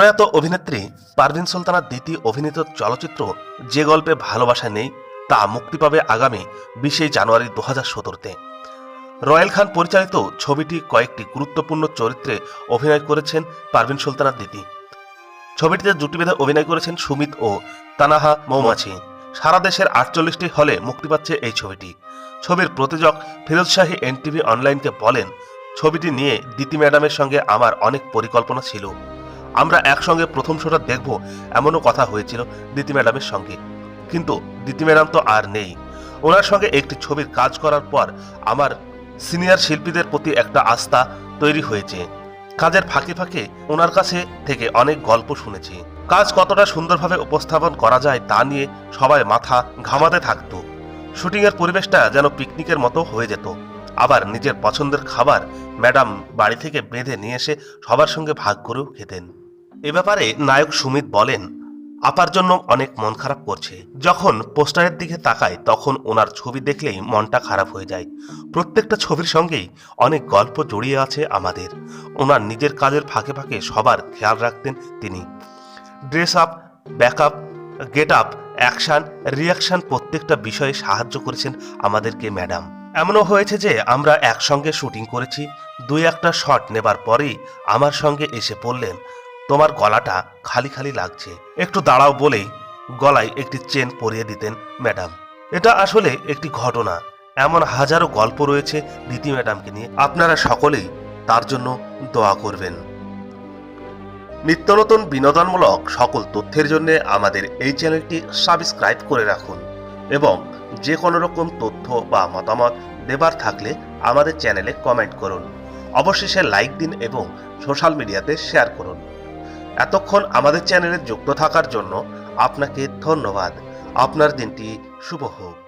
প্রয়াত অভিনেত্রী পারভিন সুলতানার দ্বিতীয় অভিনীত চলচ্চিত্র যে গল্পে ভালোবাসা নেই, তা মুক্তি পাবে আগামী বিশে জানুয়ারি দু হাজার সতেরোতে। রয়েল খান পরিচালিত ছবিটি কয়েকটি গুরুত্বপূর্ণ চরিত্রে অভিনয় করেছেন পারভিন সুলতানার দিদি। ছবিটিতে জুটি বেঁধে অভিনয় করেছেন সুমিত ও তানাহা মৌমাছি। সারা দেশের আটচল্লিশটি হলে মুক্তি পাচ্ছে এই ছবিটি। ছবির প্রযোজক ফিরোজ শাহী এনটিভি অনলাইনকে বলেন, ছবিটি নিয়ে দিতি ম্যাডামের সঙ্গে আমার অনেক পরিকল্পনা ছিল। আমরা একসঙ্গে প্রথম শোটা দেখব, এমনও কথা হয়েছিল দিতি ম্যাডামের সঙ্গে। কিন্তু দিতি ম্যাডাম তো আর নেই। ওনার সঙ্গে একটি ছবির কাজ করার পর আমার সিনিয়র শিল্পীদের প্রতি একটা আস্থা তৈরি হয়েছে। কাজের ফাঁকে ফাঁকে ওনার কাছে থেকে অনেক গল্প শুনেছি। কাজ কতটা সুন্দরভাবে উপস্থাপন করা যায় তা নিয়ে সবাই মাথা ঘামাতে থাকতো। শুটিংয়ের পরিবেশটা যেন পিকনিকের মতো হয়ে যেত। আবার নিজের পছন্দের খাবার ম্যাডাম বাড়ি থেকে বেঁধে নিয়ে এসে সবার সঙ্গে ভাগ করেও খেতেন। এ ব্যাপারে নায়ক সুমিত বলেন, আপার জন্য অনেক মন খারাপ করছে। যখন পোস্টারের দিকে তাকায় তখন ওনার ছবি দেখলেই মনটা খারাপ হয়ে যায়। প্রত্যেকটা ছবির সঙ্গেই অনেক গল্প জড়িয়ে আছে আমাদের। ওনার নিজের কাজের ফাঁকে ফাঁকে সবার খেয়াল রাখতেন তিনি। Dress up backup get up, action reaction প্রত্যেকটা বিষয়ে সাহায্য করেছেন আমাদেরকে, ম্যাডাম। এমনও হয়েছে যে আমরা একসঙ্গে শুটিং করেছি। দুই একটা শট নেবার পরেই আমার সঙ্গে এসে পড়লেন। তোমার গলাটা খালি খালি লাগছে। একটু দাঁড়াও বলেই গলায় একটি চেন পরিয়ে দিতেন ম্যাডাম। এটা আসলে একটি ঘটনা। এমন হাজারো গল্প রয়েছে দিতি ম্যাডামকে নিয়ে। আপনারা সকলেই তার জন্য দোয়া করবেন। নিত্য নতুন বিনোদনমূলক সকল তথ্যের জন্য আমাদের এই চ্যানেলটি সাবস্ক্রাইব করে রাখুন এবং যে কোনো রকম তথ্য বা মতামত দেবার থাকলে আমাদের চ্যানেলে কমেন্ট করুন। অবশেষে লাইক দিন এবং সোশ্যাল মিডিয়াতে শেয়ার করুন। এতক্ষণ আমাদের চ্যানেলে যুক্ত থাকার জন্য আপনাকে ধন্যবাদ। আপনার দিনটি শুভ হোক।